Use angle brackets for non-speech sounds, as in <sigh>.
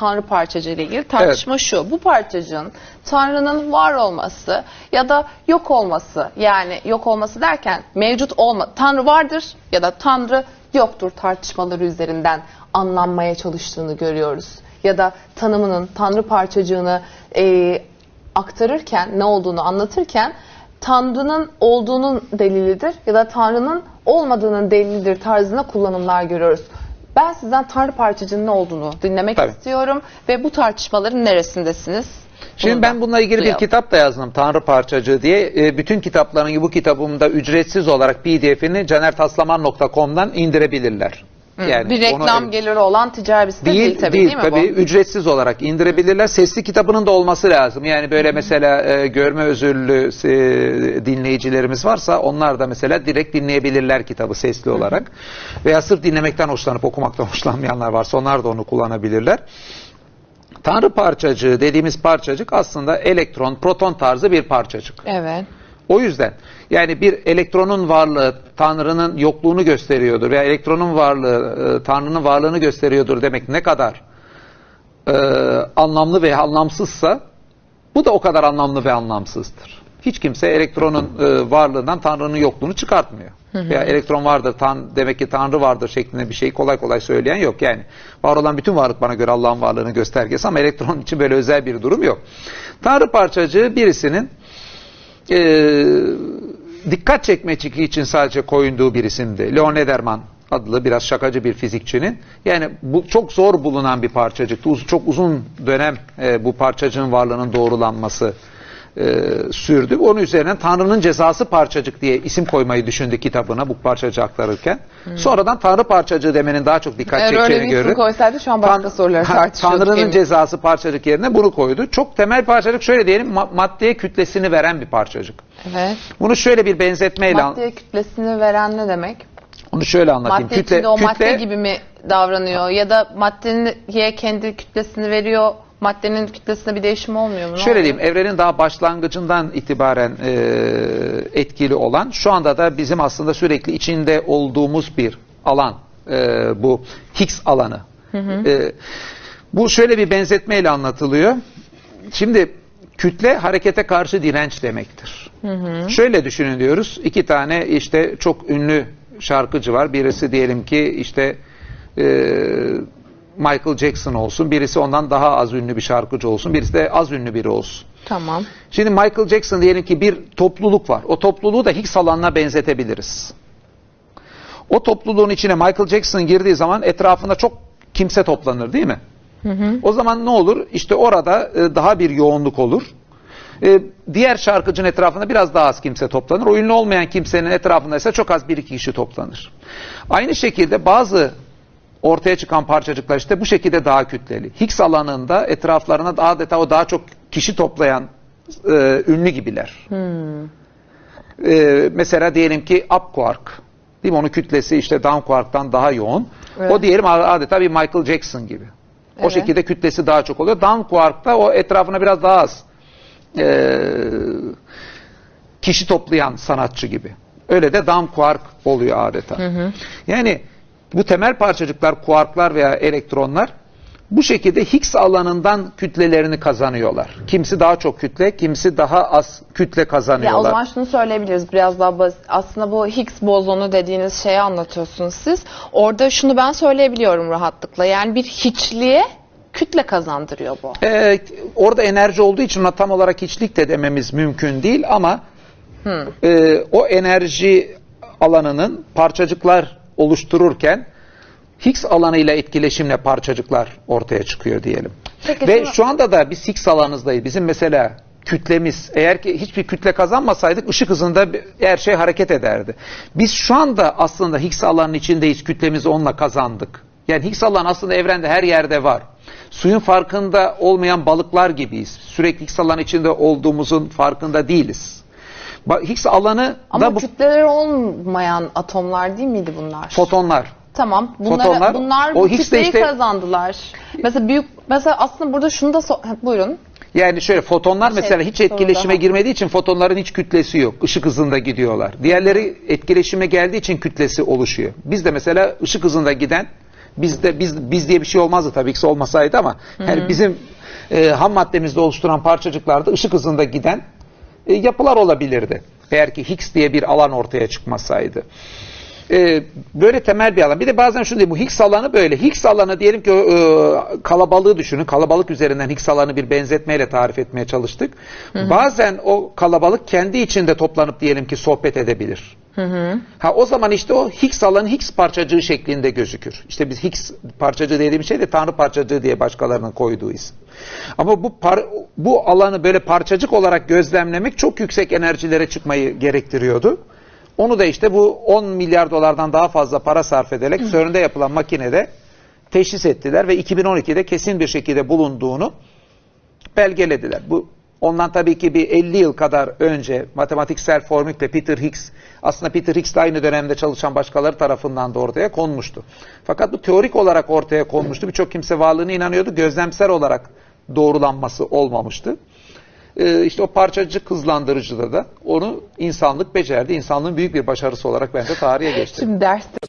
Tanrı parçacığı ile ilgili tartışma şu. Bu parçacığın Tanrı'nın var olması ya da yok olması yani yok olması derken mevcut olma Tanrı vardır ya da Tanrı yoktur tartışmaları üzerinden anlanmaya çalıştığını görüyoruz. Ya da tanımının Tanrı parçacığını e, aktarırken ne olduğunu anlatırken Tanrı'nın olduğunun delilidir ya da Tanrı'nın olmadığının delilidir tarzında kullanımlar görüyoruz. Ben sizden Tanrı parçacığının ne olduğunu dinlemek Tabii. istiyorum ve bu tartışmaların neresindesiniz? Şimdi Bunu ben bununla ilgili bir duyalım. kitap da yazdım Tanrı Parçacığı diye. E, bütün kitapların gibi bu kitabımda ücretsiz olarak pdf'ini canertaslaman.com'dan indirebilirler. Yani bir onu- reklam geliri olan ticari bir site değil, Değil, tabii değil, değil mi tabii bu? ücretsiz olarak indirebilirler. Sesli kitabının da olması lazım. Yani böyle mesela e, görme özürlü e, dinleyicilerimiz varsa onlar da mesela direkt dinleyebilirler kitabı sesli olarak. Veya sırf dinlemekten hoşlanıp okumaktan <laughs> hoşlanmayanlar varsa onlar da onu kullanabilirler. Tanrı parçacığı dediğimiz parçacık aslında elektron, proton tarzı bir parçacık. Evet. O yüzden yani bir elektronun varlığı Tanrı'nın yokluğunu gösteriyordur veya elektronun varlığı e, Tanrı'nın varlığını gösteriyordur demek ne kadar e, anlamlı ve anlamsızsa bu da o kadar anlamlı ve anlamsızdır. Hiç kimse elektronun e, varlığından Tanrı'nın yokluğunu çıkartmıyor. Veya elektron vardır, tan demek ki Tanrı vardır şeklinde bir şeyi kolay kolay söyleyen yok. Yani var olan bütün varlık bana göre Allah'ın varlığını göstergesi ama elektron için böyle özel bir durum yok. Tanrı parçacığı birisinin e, dikkat çekmeciliği için sadece koyunduğu bir isimdi. Leon Lederman adlı biraz şakacı bir fizikçinin. Yani bu çok zor bulunan bir parçacıktı. Uz- çok uzun dönem e, bu parçacığın varlığının doğrulanması e, sürdü. Onun üzerine Tanrı'nın cezası parçacık diye isim koymayı düşündü kitabına bu parçacığı aktarırken. Sonradan Tanrı parçacığı demenin daha çok dikkat Eğer öyle çekeceğini bir isim gördü. koysaydı şu an başka Tan- soruları tartışıyorduk. Tanrı'nın cezası parçacık yerine bunu koydu. Çok temel parçacık şöyle diyelim ma- maddeye kütlesini veren bir parçacık. Evet. Bunu şöyle bir benzetmeyle Maddeye kütlesini veren ne demek? onu şöyle anlatayım. Madde kütle o madde kütle gibi mi davranıyor ya da maddeye kendi kütlesini veriyor maddenin kütlesinde bir değişim olmuyor mu? Ne şöyle oluyor? diyeyim evrenin daha başlangıcından itibaren e, etkili olan şu anda da bizim aslında sürekli içinde olduğumuz bir alan e, bu Higgs alanı. E, bu şöyle bir benzetmeyle anlatılıyor. Şimdi kütle harekete karşı direnç demektir. Şöyle düşünün diyoruz. iki tane işte çok ünlü şarkıcı var. Birisi diyelim ki işte e, Michael Jackson olsun. Birisi ondan daha az ünlü bir şarkıcı olsun. Birisi de az ünlü biri olsun. Tamam. Şimdi Michael Jackson diyelim ki bir topluluk var. O topluluğu da Higgs alanına benzetebiliriz. O topluluğun içine Michael Jackson girdiği zaman etrafında çok kimse toplanır değil mi? O zaman ne olur? İşte orada e, daha bir yoğunluk olur. E, diğer şarkıcının etrafında biraz daha az kimse toplanır. O ünlü olmayan kimsenin etrafında ise çok az bir iki kişi toplanır. Aynı şekilde bazı ortaya çıkan parçacıklar işte bu şekilde daha kütleli. Higgs alanında etraflarına adeta o daha çok kişi toplayan e, ünlü gibiler. E, mesela diyelim ki up quark. Değil mi? Onun kütlesi işte down quark'tan daha yoğun. Evet. O diyelim adeta bir Michael Jackson gibi. O Evet. şekilde kütlesi daha çok oluyor. Down quark'ta o etrafına biraz daha az e, kişi toplayan sanatçı gibi. Öyle de down quark oluyor adeta. Yani bu temel parçacıklar, kuarklar veya elektronlar bu şekilde Higgs alanından kütlelerini kazanıyorlar. Kimisi daha çok kütle, kimisi daha az kütle Ya o kazanıyorlar. zaman şunu söyleyebiliriz biraz daha basit. Aslında bu Higgs bozonu dediğiniz şeyi anlatıyorsunuz siz. Orada şunu ben söyleyebiliyorum rahatlıkla. Yani bir hiçliğe kütle kazandırıyor bu. Ee, orada enerji olduğu için ona tam olarak hiçlik de dememiz mümkün değil ama e, o enerji alanının parçacıklar oluştururken Higgs alanıyla etkileşimle parçacıklar ortaya çıkıyor diyelim. Peki Ve şu anda da biz Higgs alanınızdayız. Bizim mesela kütlemiz eğer ki hiçbir kütle kazanmasaydık ışık hızında her şey hareket ederdi. Biz şu anda aslında Higgs alanının içindeyiz. Kütlemizi onunla kazandık. Yani Higgs alanı aslında evrende her yerde var. Suyun farkında olmayan balıklar gibiyiz. Sürekli Higgs alanı içinde olduğumuzun farkında değiliz. Higgs alanı Ama da bu kütleleri olmayan atomlar değil miydi bunlar? fotonlar. Tamam. Bunları, Fotonlar, bunlar o bu kütleyi işte- kazandılar. Mesela büyük mesela aslında burada şunu da so- Ha, buyurun. Yani şöyle fotonlar şey, mesela hiç etkileşime daha. girmediği için fotonların hiç kütlesi yok. Işık hızında gidiyorlar. Diğerleri etkileşime geldiği için kütlesi oluşuyor. Biz de mesela ışık hızında giden Bizde biz biz diye bir şey olmazdı tabii ki olmasaydı ama yani bizim e, ham maddemizde oluşturan parçacıklarda ışık hızında giden e, yapılar olabilirdi. Eğer ki Higgs diye bir alan ortaya çıkmasaydı. E, böyle temel bir alan. Bir de bazen şunu diyeyim, bu Higgs alanı böyle. Higgs alanı diyelim ki e, kalabalığı düşünün. Kalabalık üzerinden Higgs alanı bir benzetmeyle tarif etmeye çalıştık. Bazen o kalabalık kendi içinde toplanıp diyelim ki sohbet edebilir. Ha o zaman işte o Higgs alanı Higgs parçacığı şeklinde gözükür. İşte biz Higgs parçacığı dediğimiz şey de Tanrı parçacığı diye başkalarının koyduğu isim. Ama bu par- bu alanı böyle parçacık olarak gözlemlemek çok yüksek enerjilere çıkmayı gerektiriyordu. Onu da işte bu 10 milyar dolardan daha fazla para sarf ederek CERN'de yapılan makinede teşhis ettiler ve 2012'de kesin bir şekilde bulunduğunu belgelediler. Bu ondan tabii ki bir 50 yıl kadar önce matematiksel formülle Peter Higgs aslında Peter Higgs de aynı dönemde çalışan başkaları tarafından da ortaya konmuştu. Fakat bu teorik olarak ortaya konmuştu. Birçok kimse varlığına inanıyordu. Gözlemsel olarak doğrulanması olmamıştı. Ee, işte o parçacık hızlandırıcıda da onu insanlık becerdi. İnsanlığın büyük bir başarısı olarak bence tarihe geçti. Şimdi derste